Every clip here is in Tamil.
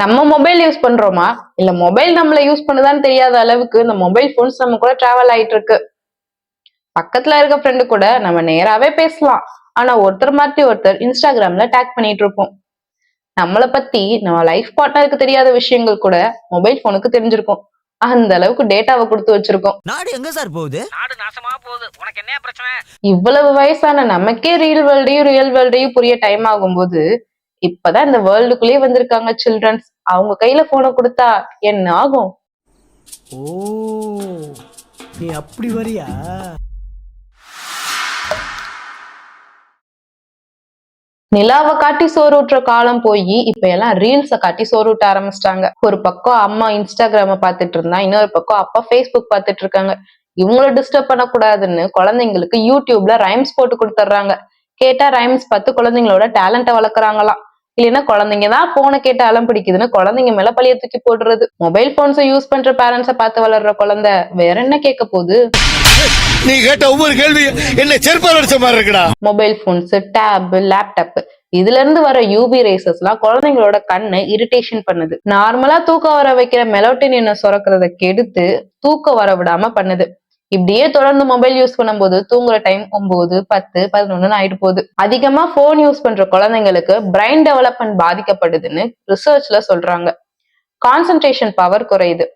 நம்ம மொபைல் யூஸ் பண்றோமா? இல்ல மொபைல் நம்மள யூஸ் பண்ணுதான்னு தெரியாத அளவுக்கு இந்த மொபைல் போன்ஸ் நம்ம கூட டிராவல் ஆயிட்டு இருக்கு. பக்கத்துல இருக்க ஃப்ரெண்டு கூட நம்ம நேராவே பேசலாம். ஆனா ஒருத்தர் மாத்தி ஒருத்தர் இன்ஸ்டாகிராம்ல டேக் பண்ணிட்டு இருப்போம். நம்மள பத்தி நம்ம லைஃப் பார்ட்னருக்கு தெரியாத விஷயங்கள் கூட மொபைல் போனுக்கு தெரிஞ்சிருக்கும். அந்த அளவுக்கு டேட்டாவை கொடுத்து வச்சிருக்கோம். நாடு எங்க சார் போகுது? நாடு நாசமா போகுது. உனக்கு என்ன பிரச்சனை? இவ்வளவு வயசான நமக்கே ரியல் வேர்ல்டையும் ரியல் வேர்ல்டையும் புரிய டைம் ஆகும்போது இப்பதான் இந்த வேர்ல்டுக்குள்ளேயே வந்திருக்காங்க சில்ட்ரன்ஸ் அவங்க கையில போனை கொடுத்தா என்ன ஆகும்? ஓ நீ அப்படி வரியா? நிலாவை காட்டி சோறு ஊட்டுற காலம் போய் இப்ப எல்லாம் ரீல்ஸ காட்டி சோறு ஊட்ட ஆரம்பிச்சிட்டாங்க. ஒரு பக்கம் அம்மா இன்ஸ்டாகிராம பாத்துட்டு இருந்தா இன்னொரு பக்கம் அப்பா ஃபேஸ்புக் பாத்துட்டு இருக்காங்க. இவங்கள டிஸ்டர்ப் பண்ணக்கூடாதுன்னு குழந்தைங்களுக்கு யூடியூப்ல ரைம்ஸ் போட்டு கொடுத்துட்றாங்க. கேட்டா ரைம்ஸ் பார்த்து குழந்தைங்களோட டேலண்ட்டை வளர்க்குறாங்களாம். இல்லைன்னா குழந்தைங்க தான் போனை கேட்டு அலம் பிடிக்குதுன்னு குழந்தைங்க மேல பழிய தூக்கி போடுறது. மொபைல் போன்ஸை யூஸ் பண்ற பேரண்ட்ஸை பார்த்து வளர்ற குழந்தை வேற என்ன கேட்க போகுது? நீ கேட்ட ஒவ்வொரு கேள்வி என்ன செருப்பால் அடிச்ச மாதிரி இருக்குடா. மொபைல் போன்ஸ் டேப் லேப்டாப் இதுல இருந்து வர யூபி ரேசஸ் எல்லாம் குழந்தைங்களோட கண்ணை இரிட்டேஷன் பண்ணுது. நார்மலா தூக்கம் வர வைக்கிற மெலோட்டின் சுரக்கிறத கெடுத்து தூக்கம் வர விடாம பண்ணுது. இப்படியே தொடர்ந்து மொபைல் யூஸ் பண்ணும்போது தூங்குற டைம் ஒன்பது பத்து பதினொன்னு ஆயிட்டு போகுது. அதிகமா போன் யூஸ் பண்ற குழந்தைங்களுக்கு பிரைன் டெவலப்மெண்ட் பாதிக்கப்படுதுன்னு ரிசர்ச்ல சொல்றாங்க. கான்சென்ட்ரேஷன் பவர் குறையுது.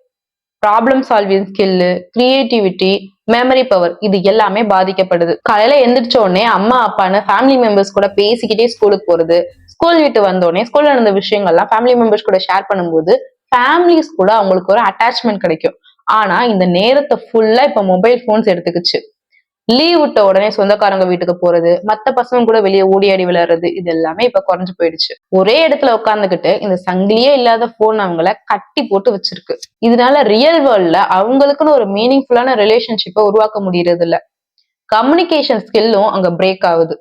Problem solving skill creativity memory power இது எல்லாமே பாதிக்கப்படுது. காலையில எந்திரிச்ச உடனே அம்மா அப்பான்னு ஃபேமிலி மெம்பர்ஸ் கூட பேசிக்கிட்டே ஸ்கூலுக்கு போறது ஸ்கூல் விட்டு வந்த உடனே ஸ்கூல்ல நடந்த விஷயங்கள்லாம் ஃபேமிலி மெம்பர்ஸ் கூட ஷேர் பண்ணும்போது ஃபேமிலிஸ் கூட அவங்களுக்கு ஒரு அட்டாச்மெண்ட் கிடைக்கும். ஆனா இந்த நேரத்தை ஃபுல்லா இப்ப மொபைல் போன்ஸ் எடுத்துக்குச்சு. லீவ் விட்ட உடனே சொந்தக்காரங்க வீட்டுக்கு போறது மத்த பசங்க கூட வெளியே ஓடியாடி விளையாடுறது இது எல்லாமே இப்ப குறைஞ்சு போயிடுச்சு. ஒரே இடத்துல உட்காந்துக்கிட்டு இந்த சங்கிலியே இல்லாத போன் அவங்கள கட்டி போட்டு வச்சிருக்கு. இதனால ரியல் வேர்ல்ட்ல அவங்களுக்குன்னு ஒரு மீனிங்ஃபுல்லான ரிலேஷன்ஷிப்பை உருவாக்க முடியறது இல்ல கம்யூனிகேஷன் ஸ்கில்லும் அங்க பிரேக் ஆகுது.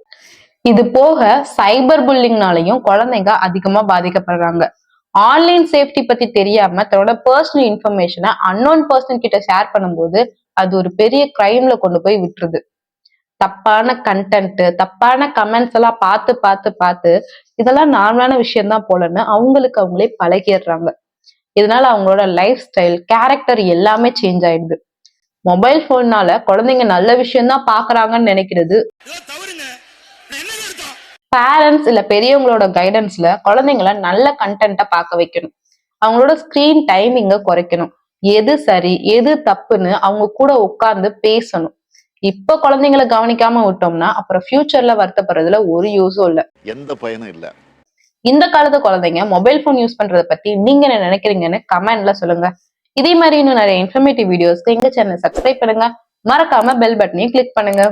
இது போக சைபர் புல்லிங்னாலையும் குழந்தைங்க அதிகமா பாதிக்கப்படுறாங்க. ஆன்லைன் சேஃப்டி பத்தி தெரியாம தன்னோட பர்சனல் இன்ஃபர்மேஷனை அன்னோன் பர்சன் கிட்ட ஷேர் பண்ணும்போது அது ஒரு பெரிய கிரைம்ல கொண்டு போய் விட்டுருது. தப்பான கண்டென்ட் தப்பான கமெண்ட்ஸ் எல்லாம் பார்த்து பார்த்து பார்த்து இதெல்லாம் நார்மலான விஷயம் தான் போலன்னு அவங்களுக்கு அவங்களே பழகிடுறாங்க. இதனால அவங்களோட லைஃப் ஸ்டைல் கேரக்டர் எல்லாமே சேஞ்ச் ஆயிடுது. மொபைல் போன்னால குழந்தைங்க நல்ல விஷயம் தான் பாக்குறாங்கன்னு நினைக்கிறது பேரண்ட்ஸ் இல்ல பெரியவங்களோட கைடன்ஸ்ல குழந்தைங்கள நல்ல கண்டென்ட்டை பார்க்க வைக்கணும். அவங்களோட ஸ்கிரீன் டைமிங்க குறைக்கணும். எது சரி எது தப்புன்னு அவங்க கூட உட்கார்ந்து பேசணும். இப்ப குழந்தைங்களை கவனிக்காம விட்டோம்னா அப்புறம் ஃபியூச்சர்ல வருத்தப்படுறதுல ஒரு யூஸும் இல்ல. எந்த பயனும் இல்லை. இந்த காலத்து குழந்தைங்க மொபைல் போன் யூஸ் பண்றத பத்தி நீங்க என்ன நினைக்கிறீங்கன்னு கமெண்ட்ல சொல்லுங்க. இதே மாதிரி இன்னும் நிறைய இன்ஃபர்மேட்டிவ் வீடியோஸ்க்கு எங்க சேனல் சப்ஸ்கிரைப் பண்ணுங்க. மறக்காம பெல் பட்டனையும் கிளிக் பண்ணுங்க.